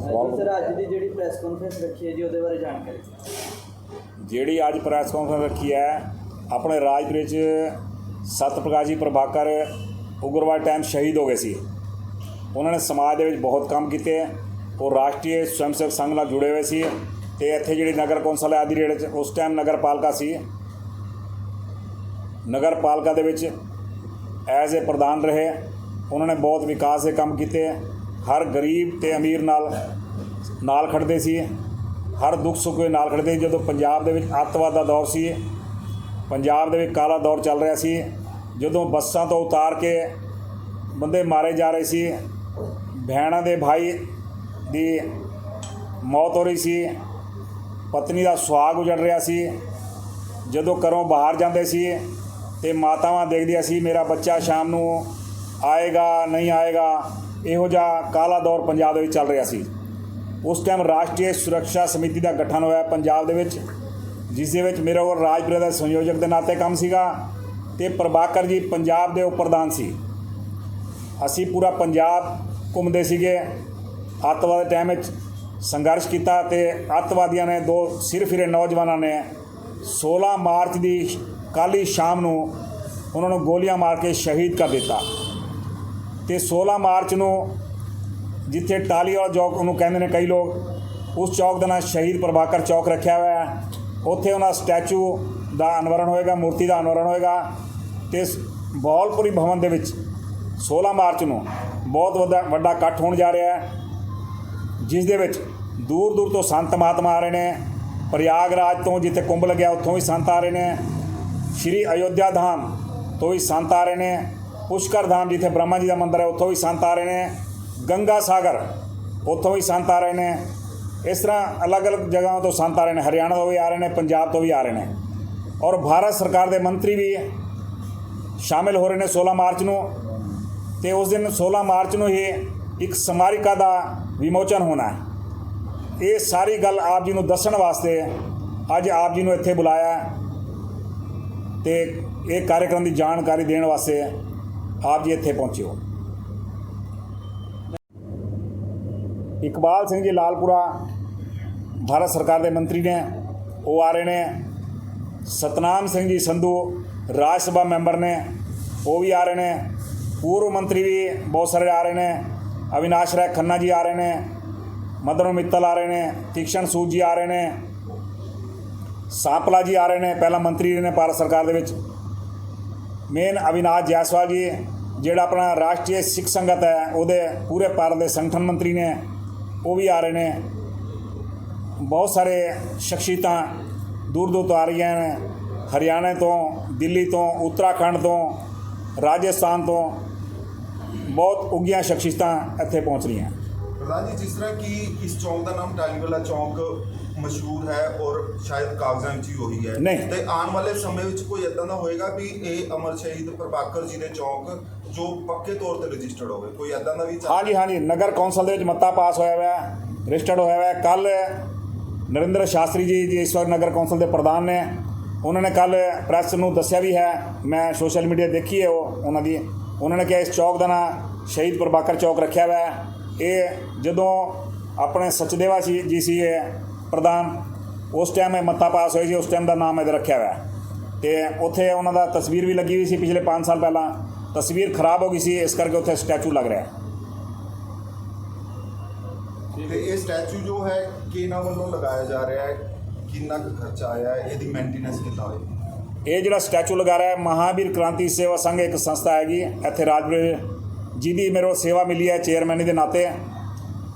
ਸਵਾਲ ਸਰ ਅੱਜ ਦੀ ਜਿਹੜੀ ਪ੍ਰੈਸ ਕਾਨਫਰੰਸ ਰੱਖੀ ਹੈ ਜੀ ਉਹਦੇ ਬਾਰੇ ਜਾਣਕਾਰੀ ਜਿਹੜੀ ਅੱਜ ਪ੍ਰੈਸ ਕਾਨਫਰੰਸ ਰੱਖੀ ਹੈ ਆਪਣੇ ਰਾਜਪੁਰੇ 'ਚ ਸਤ ਪ੍ਰਕਾਸ਼ ਜੀ ਪ੍ਰਭਾਕਰ ਉਗਰਵਾਦ ਟਾਈਮ ਸ਼ਹੀਦ ਹੋ ਗਏ ਸੀ। ਉਹਨਾਂ ਨੇ ਸਮਾਜ ਦੇ ਵਿੱਚ ਬਹੁਤ ਕੰਮ ਕੀਤੇ। ਉਹ ਰਾਸ਼ਟਰੀ ਸਵੈਮ ਸੇਵਕ ਸੰਘ ਨਾਲ ਜੁੜੇ ਹੋਏ ਸੀ ਤੇ ਇੱਥੇ ਜਿਹੜੀ ਨਗਰ ਕੌਂਸਲ ਹੈ ਆਦੀ ਰੇੜੇ 'ਚ ਉਸ ਟਾਈਮ ਨਗਰ ਪਾਲਿਕਾ ਸੀ। ਨਗਰ ਪਾਲਿਕਾ ਦੇ ਵਿੱਚ ਐਜ਼ ਏ ਪ੍ਰਧਾਨ ਰਹੇ। ਉਹਨਾਂ ਨੇ ਬਹੁਤ ਵਿਕਾਸ ਦੇ ਕੰਮ ਕੀਤੇ। ਹਰ ਗਰੀਬ ਤੇ ਅਮੀਰ ਨਾਲ ਨਾਲ ਖੜਦੇ ਸੀ ਹਰ ਦੁੱਖ ਸੁੱਖ ਦੇ ਨਾਲ ਖੜਦੇ ਸੀ। ਜਦੋਂ ਪੰਜਾਬ ਦੇ ਵਿੱਚ ਅੱਤਵਾਦ ਦਾ ਦੌਰ ਸੀ ਪੰਜਾਬ ਦੇ ਵਿੱਚ ਕਾਲਾ ਦੌਰ ਚੱਲ ਰਿਹਾ ਸੀ। ਜਦੋਂ ਬੱਸਾਂ ਤੋਂ ਉਤਾਰ ਕੇ ਬੰਦੇ ਮਾਰੇ ਜਾ ਰਹੇ ਸੀ ਭੈਣਾਂ ਦੇ ਭਾਈ ਦੀ ਮੌਤ ਹੋ ਰਹੀ ਸੀ, ਪਤਨੀ ਦਾ ਸੁਹਾਗ ਉਜੜ ਰਿਹਾ ਸੀ। ਜਦੋਂ ਘਰੋਂ ਬਾਹਰ ਜਾਂਦੇ ਸੀ ਤੇ ਮਾਤਾਵਾਂ ਦੇਖਦੀਆਂ ਸੀ, ਮੇਰਾ ਬੱਚਾ ਸ਼ਾਮ ਨੂੰ ਆਏਗਾ, ਨਹੀਂ ਆਏਗਾ? ਇਹੋ ਜਿਹਾ ਕਾਲਾ ਦੌਰ ਪੰਜਾਬ ਦੇ ਵਿੱਚ ਚੱਲ ਰਿਹਾ ਸੀ। ਉਸ ਟਾਈਮ ਰਾਸ਼ਟਰੀ ਸੁਰੱਖਿਆ ਸਮਿਤੀ ਦਾ ਗਠਨ ਹੋਇਆ ਪੰਜਾਬ ਦੇ ਵਿੱਚ, ਜਿਸ ਦੇ ਵਿੱਚ ਮੇਰਾ ਕੋਲ ਰਾਜਪੁਰੇ ਦਾ ਸੰਯੋਜਕ ਦੇ ਨਾਤੇ ਕੰਮ ਸੀਗਾ ਤੇ ਪ੍ਰਭਾਕਰ ਜੀ ਪੰਜਾਬ ਦੇ ਉਹ ਪ੍ਰਧਾਨ ਸੀ। ਅਸੀਂ ਪੂਰਾ ਪੰਜਾਬ ਘੁੰਮਦੇ ਸੀਗੇ। ਅੱਤਵਾਦ ਦੇ ਟਾਈਮ ਵਿੱਚ ਸੰਘਰਸ਼ ਕੀਤਾ ਤੇ ਅੱਤਵਾਦੀਆਂ ਨੇ ਦੋ ਸਿਰ ਫਿਰੇ ਨੌਜਵਾਨਾਂ ਨੇ 16 ਮਾਰਚ ਦੀ ਕਾਲੀ ਸ਼ਾਮ ਨੂੰ ਉਹਨਾਂ ਨੂੰ ਗੋਲੀਆਂ ਮਾਰ ਕੇ ਸ਼ਹੀਦ ਕਰ ਦਿੱਤਾ। ਤੇ 16 ਮਾਰਚ ਨੂੰ ਜਿੱਥੇ ਟਾਲੀ ਚੌਕ, ਉਹਨੂੰ ਕਹਿੰਦੇ ਨੇ ਕਈ ਲੋਕ, ਉਸ ਚੌਕ ਦਾ ਨਾਂ ਸ਼ਹੀਦ ਪ੍ਰਭਾਕਰ ਚੌਕ ਰੱਖਿਆ ਹੋਇਆ ਹੈ। ਉੱਥੇ ਉਹਨਾਂ ਸਟੈਚੂ ਦਾ ਅਨਵਰਨ ਹੋਏਗਾ, ਮੂਰਤੀ ਦਾ ਅਨਵਰਨ ਹੋਏਗਾ ਤੇ ਬੌਲਪੁਰੀ ਭਵਨ ਦੇ ਵਿੱਚ 16 ਮਾਰਚ ਨੂੰ ਬਹੁਤ ਵੱਡਾ ਵੱਡਾ ਇਕੱਠ ਹੋਣ ਜਾ ਰਿਹਾ ਹੈ, ਜਿਸ ਦੇ ਵਿੱਚ ਦੂਰ ਦੂਰ ਤੋਂ ਸੰਤ ਮਹਾਤਮਾ ਆ ਰਹੇ ਨੇ। ਪ੍ਰਯਾਗਰਾਜ ਤੋਂ ਜਿੱਥੇ ਕੁੰਭ ਲੱਗਿਆ, ਉੱਥੋਂ ਵੀ ਸੰਤ ਆ ਰਹੇ ਨੇ। ਸ਼੍ਰੀ ਅਯੋਧਿਆ ਧਾਮ ਤੋਂ ਵੀ ਸੰਤ ਆ ਰਹੇ ਨੇ। ਪੁਸ਼ਕਰ ਧਾਮ ਜਿੱਥੇ ਬ੍ਰਹਮਾ ਜੀ ਦਾ ਮੰਦਿਰ ਹੈ, ਉੱਥੋਂ ਵੀ ਸੰਤ ਆ ਰਹੇ ਨੇ। ਗੰਗਾ ਸਾਗਰ, ਉੱਥੋਂ ਵੀ ਸੰਤ ਆ ਰਹੇ ਨੇ। ਇਸ ਤਰ੍ਹਾਂ ਅਲੱਗ-ਅਲੱਗ ਜਗ੍ਹਾਵਾਂ ਤੋਂ ਸੰਤ ਆ ਰਹੇ ਨੇ। ਹਰਿਆਣਾ ਤੋਂ ਵੀ ਆ ਰਹੇ ਨੇ, ਪੰਜਾਬ ਤੋਂ ਵੀ ਆ ਰਹੇ ਨੇ। ਔਰ ਭਾਰਤ ਸਰਕਾਰ ਦੇ ਮੰਤਰੀ ਵੀ ਸ਼ਾਮਿਲ ਹੋ ਰਹੇ ਨੇ 16 ਮਾਰਚ ਨੂੰ। ਤੇ ਉਸ ਦਿਨ 16 ਮਾਰਚ ਨੂੰ ਹੀ ਇੱਕ ਸਮਾਰਿਕਾ ਦਾ ਵਿਮੋਚਨ ਹੋਣਾ ਹੈ। ਇਹ ਸਾਰੀ ਗੱਲ ਆਪ ਜੀ ਨੂੰ ਦੱਸਣ ਵਾਸਤੇ ਅੱਜ ਆਪ ਜੀ ਨੂੰ ਇੱਥੇ ਬੁਲਾਇਆ ਹੈ। ਤੇ ਇਹ ਕਾਰਜਕ੍ਰਮ ਦੀ ਜਾਣਕਾਰੀ ਦੇਣ ਵਾਸਤੇ ਆਪ ਜੀ ਇੱਥੇ ਪਹੁੰਚੇ ਹੋ। ਇਕਬਾਲ ਸਿੰਘ ਜੀ ਲਾਲਪੁਰਾ ਭਾਰਤ ਸਰਕਾਰ ਦੇ ਮੰਤਰੀ ਨੇ, ਉਹ ਆ ਰਹੇ ਨੇ। ਸਤਨਾਮ ਸਿੰਘ ਜੀ ਸੰਧੂ ਰਾਜ ਸਭਾ ਮੈਂਬਰ ਨੇ, ਉਹ ਵੀ ਆ ਰਹੇ ਨੇ। ਪੂਰਵ ਮੰਤਰੀ ਵੀ ਬਹੁਤ ਸਾਰੇ ਆ ਰਹੇ ਨੇ। ਅਵਿਨਾਸ਼ ਰਾਏ ਖੰਨਾ ਜੀ ਆ ਰਹੇ ਨੇ। ਮਦਨ ਮਿੱਤਲ ਆ ਰਹੇ ਨੇ। ਤੀਕਸ਼ਣ ਸੂਦ ਜੀ ਆ ਰਹੇ ਨੇ। ਸਾਂਪਲਾ ਜੀ ਆ ਰਹੇ ਨੇ। ਪਹਿਲਾਂ ਮੰਤਰੀ ਰਹੇ ਨੇ ਭਾਰਤ ਸਰਕਾਰ ਦੇ ਵਿੱਚ। ਮੇਨ ਅਵਿਨਾਸ਼ ਜੈਸਵਾਲ ਜੀ, ਜਿਹੜਾ ਆਪਣਾ ਰਾਸ਼ਟਰੀ ਸਿੱਖ ਸੰਗਤ ਹੈ, ਉਹਦੇ ਪੂਰੇ ਭਾਰਤ ਦੇ ਸੰਗਠਨ ਮੰਤਰੀ ਨੇ, ਉਹ ਵੀ ਆ ਰਹੇ ਨੇ। ਬਹੁਤ ਸਾਰੇ ਸ਼ਖਸੀਅਤਾਂ ਦੂਰ ਦੂਰ ਤੋਂ ਆ ਰਹੀਆਂ ਨੇ। ਹਰਿਆਣਾ ਤੋਂ, ਦਿੱਲੀ ਤੋਂ, ਉੱਤਰਾਖੰਡ ਤੋਂ, ਰਾਜਸਥਾਨ ਤੋਂ ਬਹੁਤ ਉੱਗੀਆਂ ਸ਼ਖਸੀਅਤਾਂ ਇੱਥੇ ਪਹੁੰਚ ਰਹੀਆਂ। ਪ੍ਰਧਾਨ ਜੀ ਜਿਸ ਤਰ੍ਹਾਂ ਕਿ ਇਸ ਚੌਂਕ ਦਾ ਨਾਮ ਟਾਲੀਵਾਲਾ ਚੌਂਕ ਮਸ਼ਹੂਰ ਹੈ ਔਰ ਸ਼ਾਇਦ ਕਾਗਜ਼ਾਂ ਵਿੱਚ ਹੀ ਉਹੀ ਹੈ। ਨਹੀਂ। ਤੇ ਆਉਣ ਵਾਲੇ ਸਮੇਂ ਵਿੱਚ ਕੋਈ ਇਦਾਂ ਦਾ ਹੋਏਗਾ ਵੀ ਇਹ ਅਮਰ ਸ਼ਹੀਦ ਪ੍ਰਭਾਕਰ ਜੀ ਦੇ ਚੌਂਕ ਜੋ ਪੱਕੇ ਤੌਰ ਤੇ ਰਜਿਸਟਰਡ ਹੋਵੇ। ਕੋਈ ਇਦਾਂ ਦਾ ਵੀ ਚੱਲ- ਹਾਂਜੀ ਹਾਂਜੀ। ਨਗਰ ਕੌਂਸਲ ਦੇ ਵਿੱਚ ਮਤਾ ਪਾਸ ਹੋਇਆ ਹੋਇਆ ਹੈ ਰਜਿਸਟਰਡ ਹੋਇਆ ਹੋਇਆ ਕੱਲ ਨਰਿੰਦਰ ਸ਼ਾਸਤਰੀ ਜੀ ਜੀ ਇਸ ਵਕਤ ਨਗਰ ਕੌਂਸਲ ਦੇ ਪ੍ਰਧਾਨ ਨੇ। ਉਹਨਾਂ ਨੇ ਕੱਲ ਪ੍ਰੈਸ ਨੂੰ ਦੱਸਿਆ ਵੀ ਹੈ ਮੈਂ ਸੋਸ਼ਲ ਮੀਡੀਆ ਦੇਖੀ ਹੈ ਉਹ ਉਹਨਾਂ ਦੀ। ਉਹਨਾਂ ਨੇ ਕਿਹਾ ਇਸ ਚੌਕ ਦਾ ਨਾਂ ਸ਼ਹੀਦ ਪ੍ਰਭਾਕਰ ਚੌਕ ਰੱਖਿਆ ਹੋਇਆ ਹੈ। ਇਹ ਜਦੋਂ ਆਪਣੇ ਸਚਦੇਵਾ ਸੀ ਜੀ ਸੀ ਇਹ ਪ੍ਰਧਾਨ ਉਸ ਟਾਈਮ ਇਹ ਮਤਾ ਪਾਸ ਹੋਈ ਸੀ ਉਸ ਟਾਈਮ ਦਾ ਨਾਮ ਇਹਦਾ ਰੱਖਿਆ ਹੋਇਆ ਤੇ ਉੱਥੇ ਉਹਨਾਂ ਦਾ ਤਸਵੀਰ ਵੀ ਲੱਗੀ ਹੋਈ ਸੀ ਪਿਛਲੇ 5 ਸਾਲ ਪਹਿਲਾਂ। ਤਸਵੀਰ ਖਰਾਬ ਹੋ ਗਈ ਸੀ ਇਸ ਕਰਕੇ ਉੱਥੇ ਸਟੈਚੂ ਲੱਗ ਰਿਹਾ ਹੈ। ਤੇ ਇਹ ਸਟੈਚੂ ਜੋ ਹੈ ਕਿਹਨਾਂ ਵੱਲੋਂ ਲਗਾਇਆ ਜਾ ਰਿਹਾ ਹੈ? ਕਿੰਨਾ ਕੁ ਖਰਚਾ ਆਇਆ ਹੈ? ਇਹਦੀ ਮੇਨਟੇਨੈਂਸ ਕਿੱਦਾਂ ਹੋਏਗੀ? ਇਹ ਜਿਹੜਾ ਸਟੈਚੂ ਲਗਾ ਰਿਹਾ ਹੈ ਮਹਾਵੀਰ ਕ੍ਰਾਂਤੀ ਸੇਵਾ ਸੰਘ ਇੱਕ ਸੰਸਥਾ ਹੈਗੀ। ਇੱਥੇ ਰਾਜਪੁਰੇ ਜਿਹਦੀ ਮੇਰੇ ਕੋਲ ਸੇਵਾ ਮਿਲੀ ਹੈ ਚੇਅਰਮੈਨੀ ਦੇ ਨਾਤੇ।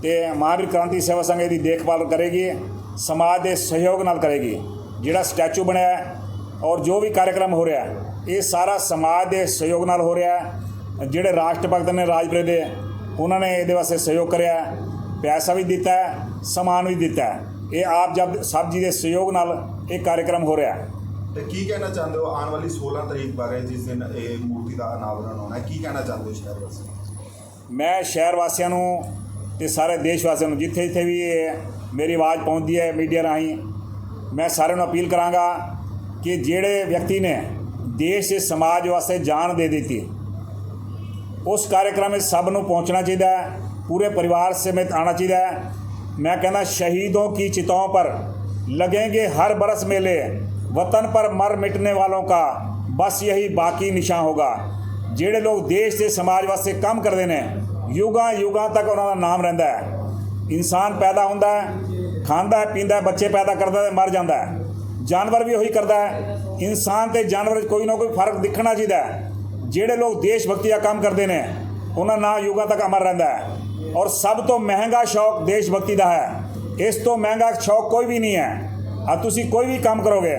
ਤੇ ਮਹਾਵੀਰ ਕ੍ਰਾਂਤੀ ਸੇਵਾ ਸੰਘ ਇਹਦੀ ਦੇਖਭਾਲ ਕਰੇਗੀ। ਸਮਾਜ ਦੇ ਸਹਿਯੋਗ ਨਾਲ ਕਰੇਗੀ। ਜਿਹੜਾ ਸਟੈਚੂ ਬਣਿਆ ਹੈ ਔਰ ਜੋ ਵੀ ਕਾਰਜਕ੍ਰਮ ਹੋ ਰਿਹਾ ਹੈ ਇਹ ਸਾਰਾ ਸਮਾਜ ਦੇ ਸਹਿਯੋਗ ਨਾਲ ਹੋ ਰਿਹਾ ਹੈ। ਜਿਹੜੇ ਰਾਸ਼ਟਰ ਭਗਤ ਨੇ ਰਾਜਪੁਰੇ ਦੇ ਉਹਨਾਂ ਨੇ ਇਹਦੇ ਵਾਸਤੇ ਸਹਿਯੋਗ ਕਰਿਆ ਪੈਸਾ ਵੀ ਦਿੱਤਾ ਹੈ ਸਮਾਨ ਵੀ ਦਿੱਤਾ ਹੈ। ਇਹ ਆਪ ਜਬ ਸਭ ਜੀ ਦੇ ਸਹਿਯੋਗ ਨਾਲ ਇਹ ਕਾਰਜਕ੍ਰਮ ਹੋ ਰਿਹਾ ਹੈ। ਤੇ ਕੀ ਕਹਿਣਾ ਚਾਹੁੰਦੇ ਹੋ ਆਉਣ ਵਾਲੀ 16 ਤਰੀਕ ਬਾਰੇ ਜਿਸ ਦਿਨ ਇਹ ਮੂਰਤੀ ਦਾ ਅਨਾਵਰਨ ਹੋਣਾ ਹੈ? ਕੀ ਕਹਿਣਾ ਚਾਹੁੰਦੇ ਹੋ ਸ਼ਹਿਰ ਵਾਸੀ ਮੈਂ ਸ਼ਹਿਰ ਵਾਸੀਆਂ ਨੂੰ ਤੇ ਸਾਰੇ ਦੇਸ਼ ਵਾਸੀਆਂ ਨੂੰ ਜਿੱਥੇ ਜਿੱਥੇ ਵੀ ਇਹ ਮੇਰੀ ਆਵਾਜ਼ ਪਹੁੰਚਦੀ ਹੈ ਮੀਡੀਆ ਰਾਹੀਂ ਮੈਂ ਸਾਰਿਆਂ ਨੂੰ ਅਪੀਲ ਕਰਾਂਗਾ ਕਿ ਜਿਹੜੇ ਵਿਅਕਤੀ ਨੇ ਦੇਸ਼ ਤੇ ਸਮਾਜ ਵਾਸਤੇ ਜਾਨ ਦੇ ਦਿੱਤੀ ਉਸ ਕਾਰਜਕ੍ਰਮ ਵਿੱਚ ਸਭ ਨੂੰ ਪਹੁੰਚਣਾ ਚਾਹੀਦਾ ਹੈ ਪੂਰੇ ਪਰਿਵਾਰ ਸਮੇਤ ਆਉਣਾ ਚਾਹੀਦਾ ਹੈ मैं कहना शहीदों की चिताओं पर लगेंगे हर बरस मेले वतन पर मर मिटने वालों का बस यही बाकी निशान होगा ਜਿਹੜੇ ਲੋਕ ਦੇਸ਼ ਤੇ ਸਮਾਜ ਵਾਸਤੇ ਕੰਮ ਕਰਦੇ ਨੇ ਯੁਗਾਂ ਯੁਗਾਂ ਤੱਕ ਉਹਨਾਂ ਦਾ ਨਾਮ ਰਹਿੰਦਾ ਹੈ ਇਨਸਾਨ ਪੈਦਾ ਹੁੰਦਾ ਹੈ, ਖਾਂਦਾ ਹੈ, ਪੀਂਦਾ ਹੈ, ਬੱਚੇ ਪੈਦਾ ਕਰਦਾ ਹੈ ਮਰ ਜਾਂਦਾ ਹੈ। ਜਾਨਵਰ ਵੀ ਉਹੀ ਕਰਦਾ ਹੈ। ਇਨਸਾਨ ਤੇ ਜਾਨਵਰ 'ਚ ਕੋਈ ਨਾ ਕੋਈ ਫ਼ਰਕ ਦਿਖਣਾ ਚਾਹੀਦਾ ਹੈ। ਜਿਹੜੇ ਲੋਕ ਦੇਸ਼ ਭਗਤੀ ਦਾ ਕੰਮ ਕਰਦੇ ਨੇ, ਉਹਨਾਂ ਨਾਲ ਯੁਗਾਂ ਤੱਕ ਅਮਰ ਰਹਿੰਦਾ ਹੈ। ਔਰ ਸਭ ਤੋਂ ਮਹਿੰਗਾ ਸ਼ੌਕ ਦੇਸ਼ ਭਗਤੀ ਦਾ ਹੈ। ਇਸ ਤੋਂ ਮਹਿੰਗਾ ਸ਼ੌਕ ਕੋਈ ਵੀ ਨਹੀਂ ਹੈ। ਆ ਤੁਸੀਂ ਕੋਈ ਵੀ ਕੰਮ ਕਰੋਗੇ,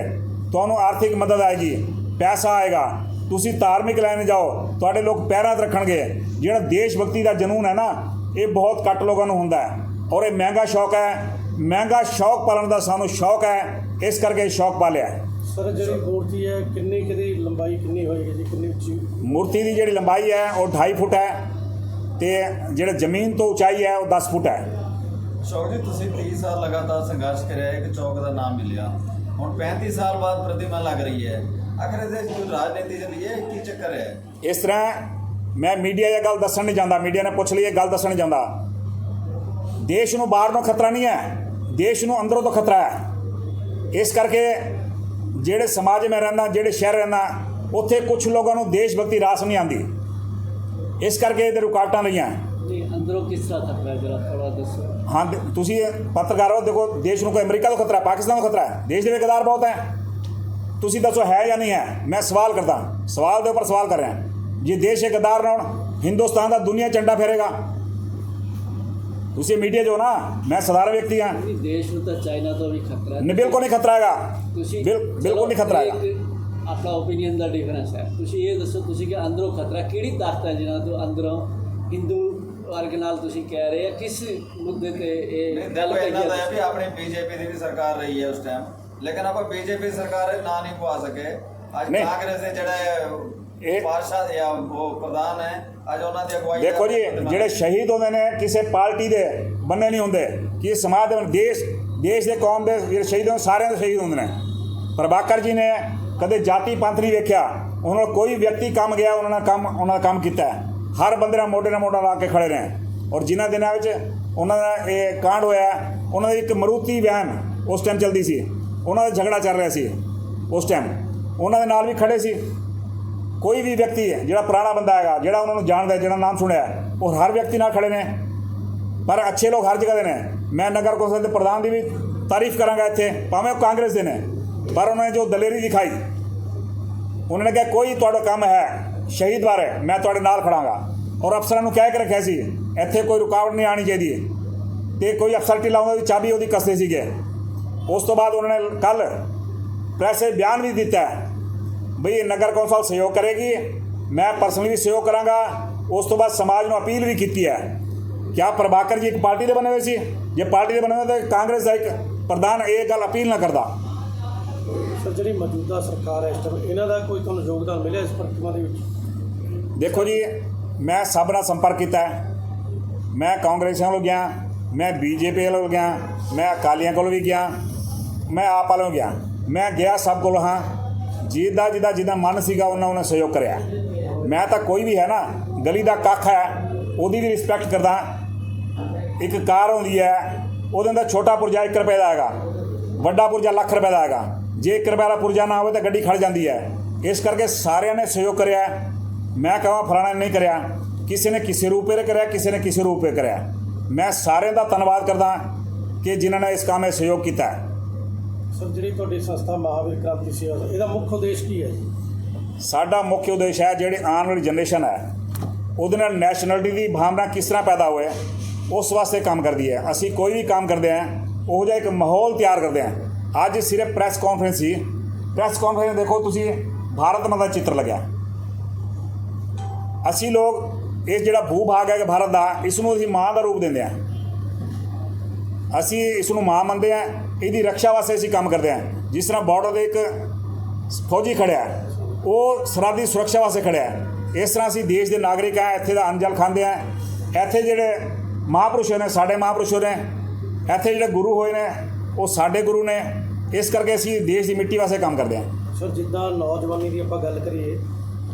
ਤੁਹਾਨੂੰ ਆਰਥਿਕ ਮਦਦ ਆਏਗੀ, ਪੈਸਾ ਆਏਗਾ। ਤੁਸੀਂ ਧਾਰਮਿਕ ਲਾਈਨ ਜਾਓ, ਤੁਹਾਡੇ ਲੋਕ ਪੈਰਾਂ 'ਤੇ ਰੱਖਣਗੇ। ਜਿਹੜਾ ਦੇਸ਼ ਭਗਤੀ ਦਾ ਜਨੂਨ ਹੈ ਨਾ, ਇਹ ਬਹੁਤ ਘੱਟ ਲੋਕਾਂ ਨੂੰ ਹੁੰਦਾ ਹੈ। ਔਰ ਇਹ ਮਹਿੰਗਾ ਸ਼ੌਕ ਹੈ। ਮਹਿੰਗਾ ਸ਼ੌਕ ਪਾਲਣ ਦਾ ਸਾਨੂੰ ਸ਼ੌਕ ਹੈ। ਇਸ ਕਰਕੇ ਇਹ ਸ਼ੌਕ ਪਾਲਿਆ ਹੈ। ਸਰ ਜਿਹੜੀ ਮੂਰਤੀ ਹੈ ਕਿੰਨੀ ਕਿਹਦੀ ਲੰਬਾਈ ਕਿੰਨੀ ਹੋਏਗੀ ਜੀ? ਕਿੰਨੀ ਉੱਚੀ? ਮੂਰਤੀ ਦੀ ਜਿਹੜੀ ਲੰਬਾਈ ਹੈ ਉਹ 2.5 ਫੁੱਟ ਹੈ ਤੇ ਜਿਹੜਾ ਜ਼ਮੀਨ ਤੋਂ ਉਚਾਈ ਹੈ ਉਹ 10 ਫੁੱਟ ਹੈ। ਸ਼ੌਕ ਜੀ ਤੁਸੀਂ 30 ਸਾਲ ਲਗਾਤਾਰ ਸੰਘਰਸ਼ ਕਰਿਆ ਇੱਕ ਚੌਕ ਦਾ ਨਾਮ ਮਿਲਿਆ। ਹੁਣ 35 ਸਾਲ ਬਾਅਦ ਪ੍ਰਤਿਮਾ ਲੱਗ ਰਹੀ ਹੈ। ਆਖਰ ਇਹਦੇ ਕੋਈ ਰਾਜਨੀਤੀ ਚੱਲੀ ਹੈ ਕੀ ਚੱਕਰ ਹੈ? ਇਸ ਤਰ੍ਹਾਂ ਮੈਂ ਮੀਡੀਆ ਇਹ ਗੱਲ ਦੱਸਣ ਨਹੀਂ ਜਾਂਦਾ। ਮੀਡੀਆ ਨੇ ਪੁੱਛ ਲਈ ਇਹ ਗੱਲ ਦੱਸਣ ਨਹੀਂ ਜਾਂਦਾ। ਦੇਸ਼ ਨੂੰ ਬਾਹਰ ਤੋਂ ਖਤਰਾ ਨਹੀਂ ਹੈ ਦੇਸ਼ ਨੂੰ ਅੰਦਰੋਂ ਤੋਂ ਖਤਰਾ ਹੈ ਇਸ ਕਰਕੇ ਜਿਹੜੇ ਸਮਾਜ ਮੈਂ ਰਹਿੰਦਾ ਜਿਹੜੇ ਸ਼ਹਿਰ ਰਹਿੰਦਾ ਉੱਥੇ ਕੁਝ ਲੋਕਾਂ ਨੂੰ ਦੇਸ਼ ਭਗਤੀ ਰਾਸ ਨਹੀਂ ਆਉਂਦੀ ਇਸ ਕਰਕੇ ਇਹਦੇ ਰੁਕਾਵਟਾਂ ਰਹੀਆਂ ਨਹੀਂ ਅੰਦਰੋਂ ਕਿਸ ਤਰ੍ਹਾਂ ਖਤਰਾ ਹੈ ਜਰਾ ਥੋੜਾ ਦੱਸੋ ਹਾਂ ਤੁਸੀਂ ਪੱਤਰਕਾਰ ਹੋ ਦੇਖੋ ਦੇਸ਼ ਨੂੰ ਕੋਈ ਅਮਰੀਕਾ ਤੋਂ ਖਤਰਾ ਹੈ, ਪਾਕਿਸਤਾਨ ਤੋਂ ਖਤਰਾ ਹੈ ਦੇਸ਼ ਦੇ ਵਿੱਚ ਗਦਾਰ ਬਹੁਤ ਹੈ ਤੁਸੀਂ ਦੱਸੋ ਹੈ ਜਾਂ ਨਹੀਂ ਹੈ ਮੈਂ ਸਵਾਲ ਕਰਦਾ ਸਵਾਲ ਦੇ ਉੱਪਰ ਸਵਾਲ ਕਰ ਰਿਹਾ ਜੇ ਦੇਸ਼ ਇਹ ਗਦਾਰ ਨਾ ਹੋਣ ਹਿੰਦੁਸਤਾਨ ਦਾ ਦੁਨੀਆ ਝੰਡਾ ਫੇਰੇਗਾ ਤੁਸੀਂ ਮੀਡੀਆ ਜੋ ਨਾ ਮੈਂ ਸਧਾਰਨ ਵਿਅਕਤੀ ਹਾਂ। ਦੇਸ਼ ਨੂੰ ਤਾਂ ਚਾਈਨਾ ਤੋਂ ਵੀ ਖਤਰਾ ਹੈ। ਨਹੀਂ ਬਿਲਕੁਲ ਨਹੀਂ ਖਤਰਾ ਹੈਗਾ। ਤੁਸੀਂ ਬਿਲ- ਬਿਲਕੁਲ ਨਹੀਂ ਖਤਰਾ ਹੈਗਾ। ਆਪਣਾ ਓਪੀਨੀਅਨ ਦਾ ਡਿਫਰੈਂਸ ਹੈ। ਤੁਸੀਂ ਇਹ ਦੱਸੋ ਤੁਸੀਂ ਕਿ ਅੰਦਰੋਂ ਖਤਰਾ ਕਿਹੜੀ ਤਾਕਤ ਹੈ ਜਿਹਨਾਂ ਤੋਂ ਅੰਦਰੋਂ ਹਿੰਦੂ ਵਰਗ ਨਾਲ ਤੁਸੀਂ ਕਹਿ ਰਹੇ ਆ ਕਿਸ ਮੁੱਦੇ ਤੇ ਇਹ ਗੱਲ ਕਹੀ ਇਹਨਾਂ ਦਾ ਹੈ ਹੈ ਵੀ ਆਪਣੀ ਬੀਜੇਪੀ ਦੀ ਵੀ ਸਰਕਾਰ ਰਹੀ ਹੈ ਉਸ ਟਾਈਮ ਲੇਕਿਨ ਆਪਾਂ ਬੀਜੇਪੀ ਸਰਕਾਰ ਨਾਂ ਨਹੀਂ ਪਵਾ ਸਕੇ। ਅੱਜ। ਕਾਂਗਰਸ ਦੇ ਜਿਹੜਾ ਇਹ- ਪਾਰਸ਼ਦ ਜਾਂ ਉਹ ਪ੍ਰਧਾਨ ਹੈ। ਅੱਜ ਉਹਨਾਂ ਦੀ ਅਗਵਾਈ ਦੇਖੋ ਜੀ ਜਿਹੜੇ ਸ਼ਹੀਦ ਹੁੰਦੇ ਨੇ ਕਿਸੇ ਪਾਰਟੀ ਦੇ ਬੰਨੇ ਨਹੀਂ ਹੁੰਦੇ। ਕਿ ਸਮਾਜ ਦੇ ਦੇਸ਼ ਦੇਸ਼ ਦੇ ਕੌਮ ਦੇ ਜਿਹੜੇ ਸ਼ਹੀਦ ਹੁੰਦੇ ਸਾਰਿਆਂ ਦੇ ਸ਼ਹੀਦ ਹੁੰਦੇ ਨੇ। ਪ੍ਰਭਾਕਰ ਜੀ ਨੇ ਕਦੇ ਜਾਤੀ ਪੰਥ ਨਹੀਂ ਵੇਖਿਆ। ਉਹਨਾਂ ਕੋਈ ਵਿਅਕਤੀ ਕੰਮ ਗਿਆ ਉਹਨਾਂ ਨਾਲ ਕੰਮ ਉਹਨਾਂ ਦਾ ਕੰਮ ਕੀਤਾ। ਹਰ ਬੰਦੇ ਨਾਲ ਮੋਢੇ ਨਾਲ ਮੋਢਾ ਲਾ ਕੇ ਖੜੇ ਰਹੇ ਔਰ ਜਿਨ੍ਹਾਂ ਦਿਨਾਂ ਵਿੱਚ ਉਹਨਾਂ ਦਾ ਇਹ ਕਾਂਡ ਹੋਇਆ ਉਹਨਾਂ ਦੀ ਇੱਕ ਮਰੂਤੀ ਵੈਨ ਉਸ ਟਾਈਮ ਚਲਦੀ ਸੀ। ਉਹਨਾਂ ਦਾ ਝਗੜਾ ਚੱਲ ਰਿਹਾ ਸੀ ਉਸ ਟਾਈਮ ਉਹਨਾਂ ਦੇ ਨਾਲ ਵੀ ਖੜੇ ਸੀ। ਕੋਈ ਵੀ ਵਿਅਕਤੀ ਹੈ, ਜਿਹੜਾ ਪੁਰਾਣਾ ਬੰਦਾ ਹੈਗਾ, ਜਿਹੜਾ ਉਹਨਾਂ ਨੂੰ ਜਾਣਦਾ ਜਿਹੜਾ ਨਾਮ ਸੁਣਿਆ ਉਹ ਹਰ ਵਿਅਕਤੀ ਨਾਲ ਖੜੇ ਨੇ। ਪਰ ਅੱਛੇ ਲੋਕ ਹਰ ਜਗ੍ਹਾ ਦੇ ਨੇ। ਮੈਂ ਨਗਰ ਕੌਂਸਲ ਦੇ ਪ੍ਰਧਾਨ ਦੀ ਵੀ ਤਾਰੀਫ ਕਰਾਂਗਾ ਇੱਥੇ, ਭਾਵੇਂ ਉਹ ਕਾਂਗਰਸ ਦੇ ਨੇ, ਪਰ ਉਹਨਾਂ ਨੇ ਜੋ ਦਲੇਰੀ ਦਿਖਾਈ, ਉਹਨਾਂ ਨੇ ਕਿਹਾ, ਕੋਈ ਤੁਹਾਡਾ ਕੰਮ ਹੈ, ਸ਼ਹੀਦ ਬਾਰੇ ਮੈਂ ਤੁਹਾਡੇ ਨਾਲ ਖੜਾਂਗਾ। ਔਰ ਅਫਸਰਾਂ ਨੂੰ ਕਹਿ ਕੇ ਰੱਖਿਆ ਸੀ, ਇੱਥੇ ਕੋਈ ਰੁਕਾਵਟ ਨਹੀਂ ਆਣੀ ਚਾਹੀਦੀ ਤੇ ਕੋਈ ਅਫਸਰ ਢਿਲਾਉਂਦਾ ਦੀ ਚਾਬੀ ਉਹਦੀ ਕਸਦੇ ਸੀਗੇ। ਉਸ ਤੋਂ ਬਾਅਦ ਉਹਨਾਂ ਨੇ ਕੱਲ ਪ੍ਰੈਸ ਬਿਆਨ ਵੀ ਦਿੱਤਾ ਬਈ ਨਗਰ ਕੌਂਸਲ ਸਹਿਯੋਗ ਕਰੇਗੀ। ਮੈਂ ਪਰਸਨਲੀ ਵੀ ਸਹਿਯੋਗ ਕਰਾਂਗਾ। ਉਸ ਤੋਂ ਬਾਅਦ ਸਮਾਜ ਨੂੰ ਅਪੀਲ ਵੀ ਕੀਤੀ ਹੈ। ਕਿਆ ਪ੍ਰਭਾਕਰ ਜੀ ਇੱਕ ਪਾਰਟੀ ਦੇ ਬਣੇ ਹੋਏ ਸੀ? ਜੇ ਪਾਰਟੀ ਦੇ ਬਣੇ ਹੋਏ ਤਾਂ ਕਾਂਗਰਸ ਦਾ ਇੱਕ ਪ੍ਰਧਾਨ ਇਹ ਗੱਲ ਅਪੀਲ ਨਾ ਕਰਦਾ। ਸਰ ਜਿਹੜੀ ਮੌਜੂਦਾ ਸਰਕਾਰ ਹੈ ਇਸ ਟਾਈਮ ਇਹਨਾਂ ਦਾ ਕੋਈ ਤੁਹਾਨੂੰ ਯੋਗਦਾਨ ਮਿਲਿਆ ਇਸ ਪ੍ਰਤਿਮਾ ਦੇ ਵਿੱਚ? ਦੇਖੋ ਜੀ ਮੈਂ ਸਭ ਨਾਲ ਸੰਪਰਕ ਕੀਤਾ ਹੈ। ਮੈਂ ਕਾਂਗਰਸੀਆਂ ਕੋਲ ਗਿਆ ਮੈਂ ਬੀਜੇਪੀ ਕੋਲ ਗਿਆ ਮੈਂ ਅਕਾਲੀਆਂ ਕੋਲ ਵੀ ਗਿਆ ਮੈਂ ਆਪ ਵਾਲੋਂ ਗਿਆ। ਮੈਂ ਗਿਆ ਸਭ ਕੋਲ ਹਾਂ। ਜਿਹਦਾ ਜਿਹਦਾ ਜਿਹਦਾ ਮਨ ਸੀਗਾ, ਉਹਨਾਂ ਉਹਨਾਂ ਸਹਿਯੋਗ ਕਰਿਆ। ਮੈਂ ਤਾਂ ਕੋਈ ਵੀ ਹੈ ਨਾ, ਗਲੀ ਦਾ ਕੱਖ ਹੈ, ਉਹਦੀ ਵੀ ਰਿਸਪੈਕਟ ਕਰਦਾ। ਇੱਕ ਕਾਰ ਆਉਂਦੀ ਹੈ, ਉਹਦੇ ਅੰਦਰ ਛੋਟਾ ਪੁਰਜਾ 1 ਰੁਪਏ ਦਾ ਹੈਗਾ, ਵੱਡਾ ਪੁਰਜਾ ਲੱਖ ਰੁਪਏ ਦਾ ਹੈਗਾ। ਜੇ 1 ਰੁਪਏ ਦਾ ਪੁਰਜਾ ਨਾ ਹੋਵੇ ਤਾਂ ਗੱਡੀ ਖੜ ਜਾਂਦੀ ਹੈ। ਇਸ ਕਰਕੇ ਸਾਰਿਆਂ ਨੇ ਸਹਿਯੋਗ ਕਰਿਆ। ਮੈਂ ਕਹਾਂ, ਫਲਾਣਾ ਨਹੀਂ ਕਰਿਆ। ਕਿਸੇ ਨੇ ਕਿਸੇ ਰੂਪ ਕਰਿਆ, ਕਿਸੇ ਨੇ ਕਿਸੇ ਰੂਪੇ ਕਰਿਆ। ਮੈਂ ਸਾਰਿਆਂ ਦਾ ਧੰਨਵਾਦ ਕਰਦਾ ਕਿ ਜਿਨ੍ਹਾਂ ਨੇ ਇਸ ਕੰਮ ਵਿੱਚ ਸਹਿਯੋਗ ਕੀਤਾ। ਸਰ ਜਿਹੜੀ ਤੁਹਾਡੀ ਸੰਸਥਾ ਮਹਾਵੀਰ ਕ੍ਰਾਂਤੀ ਸੇਵਾ ਇਹਦਾ ਮੁੱਖ ਉਦੇਸ਼ ਕੀ ਹੈ ਜੀ? ਸਾਡਾ ਮੁੱਖ ਉਦੇਸ਼ ਹੈ ਜਿਹੜੀ ਆਉਣ ਵਾਲੀ ਜਨਰੇਸ਼ਨ ਹੈ, ਉਹਦੇ ਨਾਲ ਨੈਸ਼ਨਲਿਟੀ ਦੀ ਭਾਵਨਾ ਕਿਸ ਤਰ੍ਹਾਂ ਪੈਦਾ ਹੋਏ ਉਸ ਵਾਸਤੇ ਕੰਮ ਕਰਦੀ ਹੈ। ਅਸੀਂ ਕੋਈ ਵੀ ਕੰਮ ਕਰਦੇ ਹਾਂ, ਉਹ ਜਿਹਾ ਇੱਕ ਮਾਹੌਲ ਤਿਆਰ ਕਰਦੇ ਹਾਂ। ਅੱਜ ਸਿਰਫ ਪ੍ਰੈਸ ਕਾਨਫਰੰਸ ਸੀ ਪ੍ਰੈਸ ਕਾਨਫਰੰਸ ਦੇਖੋ ਤੁਸੀਂ, ਭਾਰਤ ਮਾਤਾ ਚਿੱਤਰ ਲੱਗਿਆ। ਅਸੀਂ ਲੋਕ ਇਹ ਜਿਹੜਾ ਭੂ ਭਾਗ ਹੈ ਭਾਰਤ ਦਾ, ਇਸ ਨੂੰ ਅਸੀਂ ਮਾਂ ਦਾ ਰੂਪ ਦਿੰਦੇ ਹਾਂ। ਅਸੀਂ ਇਸ ਨੂੰ ਮਾਂ ਮੰਨਦੇ ਹਾਂ। ਇਹਦੀ ਰੱਖਿਆ ਵਾਸਤੇ ਅਸੀਂ ਕੰਮ ਕਰਦੇ ਹਾਂ। ਜਿਸ ਤਰ੍ਹਾਂ ਬਾਰਡਰ ਦੇ ਇੱਕ ਫੌਜੀ ਖੜਿਆ ਹੈ, ਉਹ ਸਰਹੱਦੀ ਸੁਰੱਖਿਆ ਵਾਸਤੇ ਖੜਿਆ ਹੈ। ਇਸ ਤਰ੍ਹਾਂ ਅਸੀਂ ਦੇਸ਼ ਦੇ ਨਾਗਰਿਕ ਆ ਇੱਥੇ ਦਾ ਅੰਜਲ ਖਾਂਦੇ ਆ ਇੱਥੇ ਜਿਹੜੇ ਮਹਾਂਪੁਰਸ਼ ਨੇ ਸਾਡੇ ਮਹਾਂਪੁਰਸ਼ ਨੇ ਇੱਥੇ ਜਿਹੜੇ ਗੁਰੂ ਹੋਏ ਨੇ ਉਹ ਸਾਡੇ ਗੁਰੂ ਨੇ। ਇਸ ਕਰਕੇ ਅਸੀਂ ਦੇਸ਼ ਦੀ ਮਿੱਟੀ ਵਾਸਤੇ ਕੰਮ ਕਰਦੇ ਹਾਂ। ਸਰ ਜਿੱਦਾਂ ਨੌਜਵਾਨੀ ਦੀ ਆਪਾਂ ਗੱਲ ਕਰੀਏ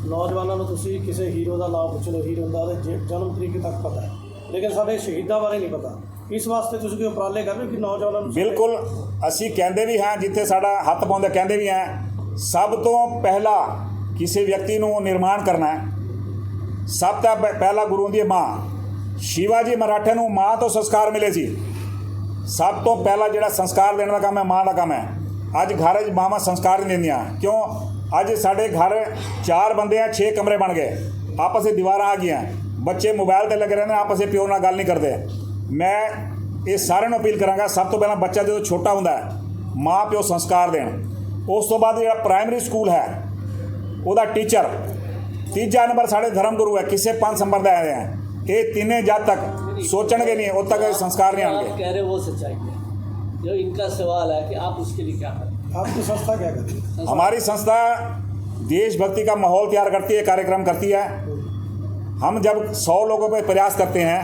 ਨੌਜਵਾਨਾਂ ਨੂੰ ਤੁਸੀਂ ਕਿਸੇ ਹੀਰੋ ਦਾ ਨਾਮ ਪੁੱਛ ਲਓ ਹੀਰੋ ਦਾ ਜਨਮ ਤਰੀਕ ਤੱਕ ਪਤਾ ਹੈ। ਲੇਕਿਨ ਸਾਡੇ ਸ਼ਹੀਦਾਂ ਬਾਰੇ ਨਹੀਂ ਪਤਾ। ਇਸ ਵਾਸਤੇ ਤੁਸੀਂ ਕੋਈ ਉਪਰਾਲੇ ਕਰ ਰਹੇ ਹੋ ਕਿ ਨੌਜਵਾਨਾਂ ਨੂੰ ਬਿਲਕੁਲ, ਅਸੀਂ ਕਹਿੰਦੇ ਵੀ ਹਾਂ, ਜਿੱਥੇ ਸਾਡਾ ਹੱਥ ਪਾਉਂਦਾ ਕਹਿੰਦੇ ਵੀ ਹਾਂ, ਸਭ ਤੋਂ ਪਹਿਲਾ ਕਿਸੇ ਵਿਅਕਤੀ ਨੂੰ ਨਿਰਮਾਣ ਕਰਨਾ ਹੈ। ਸਭ ਤੋਂ ਪ- ਪਹਿਲਾ ਗੁਰੂ ਦੀ ਮਾਂ, ਸ਼ਿਵਾਜੀ ਮਰਾਠੇ ਨੂੰ ਮਾਂ ਤੋਂ ਸੰਸਕਾਰ ਮਿਲੇ ਸੀ। ਸਭ ਤੋਂ ਪਹਿਲਾ ਜਿਹੜਾ ਸੰਸਕਾਰ ਦੇਣ ਦਾ ਕੰਮ ਹੈ, ਮਾਂ ਦਾ ਕੰਮ ਹੈ। ਅੱਜ ਘਰ 'ਚ ਮਾਵਾਂ ਸੰਸਕਾਰ ਨਹੀਂ ਦਿੰਦੀਆਂ। ਕਿਉਂ? ਅੱਜ ਸਾਡੇ ਘਰ ਚਾਰ ਬੰਦੇ ਆ 6 ਕਮਰੇ ਬਣ ਗਏ। ਆਪਸ ਵਿੱਚ ਦੀਵਾਰਾਂ ਆ ਗਈਆਂ। ਬੱਚੇ ਮੋਬਾਈਲ ਤੇ ਲੱਗੇ ਰਹਿੰਦੇ ਆਪਸ ਵਿੱਚ ਪਿਓ ਨਾਲ ਗੱਲ ਨਹੀਂ ਕਰਦੇ। ਮੈਂ ਇਹ ਸਾਰਿਆਂ ਨੂੰ ਅਪੀਲ ਕਰਾਂਗਾ ਸਭ ਤੋਂ ਪਹਿਲਾਂ ਬੱਚਾ ਜਦੋਂ ਛੋਟਾ ਹੁੰਦਾ ਹੈ ਮਾਂ ਪਿਓ ਸੰਸਕਾਰ ਦੇਣ ਉਸ ਤੋਂ ਬਾਅਦ ਜਿਹੜਾ ਪ੍ਰਾਇਮਰੀ ਸਕੂਲ ਹੈ ਉਹਦਾ ਟੀਚਰ ਤੀਜਾ ਨੰਬਰ ਸਾਡੇ ਧਰਮ ਗੁਰੂ ਹੈ ਕਿਸੇ ਪੰਜ ਸੰਪਰਦਾਇ ਦੇ ਹੈ ਇਹ ਤਿੰਨੇ ਜਦ ਤੱਕ ਸੋਚਣਗੇ नहीं उद तक संस्कार नहीं आप आएंगे कह रहे हो वो सच्चाई है जो इनका सवाल है कि आप उसके लिए क्या करें आपकी संस्था क्या करती है हमारी संस्था देशभक्ति का माहौल तैयार करती है कार्यक्रम करती है हम जब सौ लोगों पे प्रयास करते हैं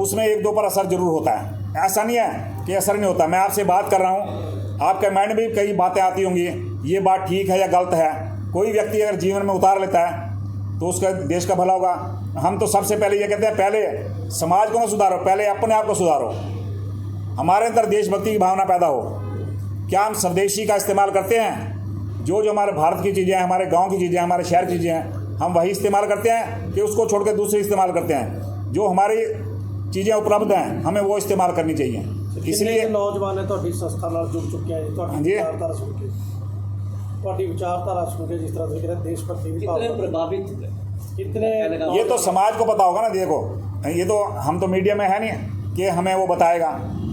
उसमें एक दो पर असर ज़रूर होता है। ऐसा नहीं है कि असर नहीं होता। मैं आपसे बात कर रहा हूँ। आपके माइंड में भी कई बातें आती होंगी। ये बात ठीक है या गलत है? कोई व्यक्ति अगर जीवन में उतार लेता है तो उसका देश का भला होगा। हम तो सबसे पहले ये कहते हैं, पहले समाज को ना सुधारो, पहले अपने आप को सुधारो। हमारे अंदर देशभक्ति की भावना पैदा हो। क्या हम स्वदेशी का इस्तेमाल करते हैं? जो जो हमारे भारत की चीज़ें हैं, हमारे गाँव की चीज़ें हमारे शहर की चीज़ें हैं, हम वही इस्तेमाल करते हैं कि उसको छोड़ कर दूसरे इस्तेमाल करते हैं। जो हमारी चीज़ें उपलब्ध हैं हमें वो इस्तेमाल करनी चाहिए ਕਿੰਨੇ इसलिए ਕੁ ਨੌਜਵਾਨ ਹੈ ਤੁਹਾਡੀ ਸੰਸਥਾ ਨਾਲ ਜੁੜ ਚੁੱਕੇ ਆ ਜੀ ਤੁਹਾਡੀ ਹਾਂਜੀ। ਵਿਚਾਰਧਾਰਾ ਸੁਣ ਕੇ ਤੁਹਾਡੀ ਵਿਚਾਰਧਾਰਾ ਸੁਣ ਕੇ ਜਿਸ ਤਰ੍ਹਾਂ ਤੁਸੀਂ ਕਹਿੰਦੇ ਦੇਸ਼ ਭਗਤੀ ਦੀ कितने ਭਾਵਨਾ प्रभावित हुए कितने कहने का ये तो समाज को पता होगा ना देखो ये तो हम तो मीडिया में है नहीं कि हमें वो बताएगा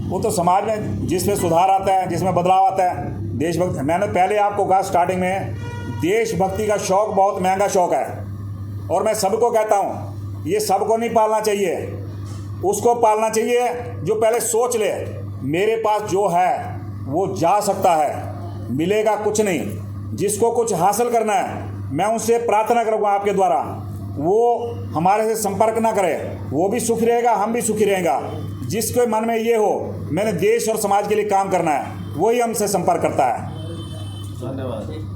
वो तो समाज में जिसमें सुधार आता है जिसमें बदलाव आता है देशभक्ति मैंने पहले आपको कहा स्टार्टिंग में देशभक्ति का शौक बहुत महंगा शौक है और मैं सबको कहता हूँ ये सबको नहीं पालना चाहिए उसको पालना चाहिए, जो पहले सोच ले, मेरे पास जो है, वो जा सकता है, मिलेगा कुछ नहीं। जिसको कुछ हासिल करना है, मैं उनसे प्रार्थना करूँगा आपके द्वारा। वो हमारे से संपर्क ना करे, वो भी सुखी रहेगा, हम भी सुखी रहेगा। जिसके मन में ये हो, मैंने देश और समाज के लिए काम करना है, वही हमसे संपर्क करता है। धन्यवाद।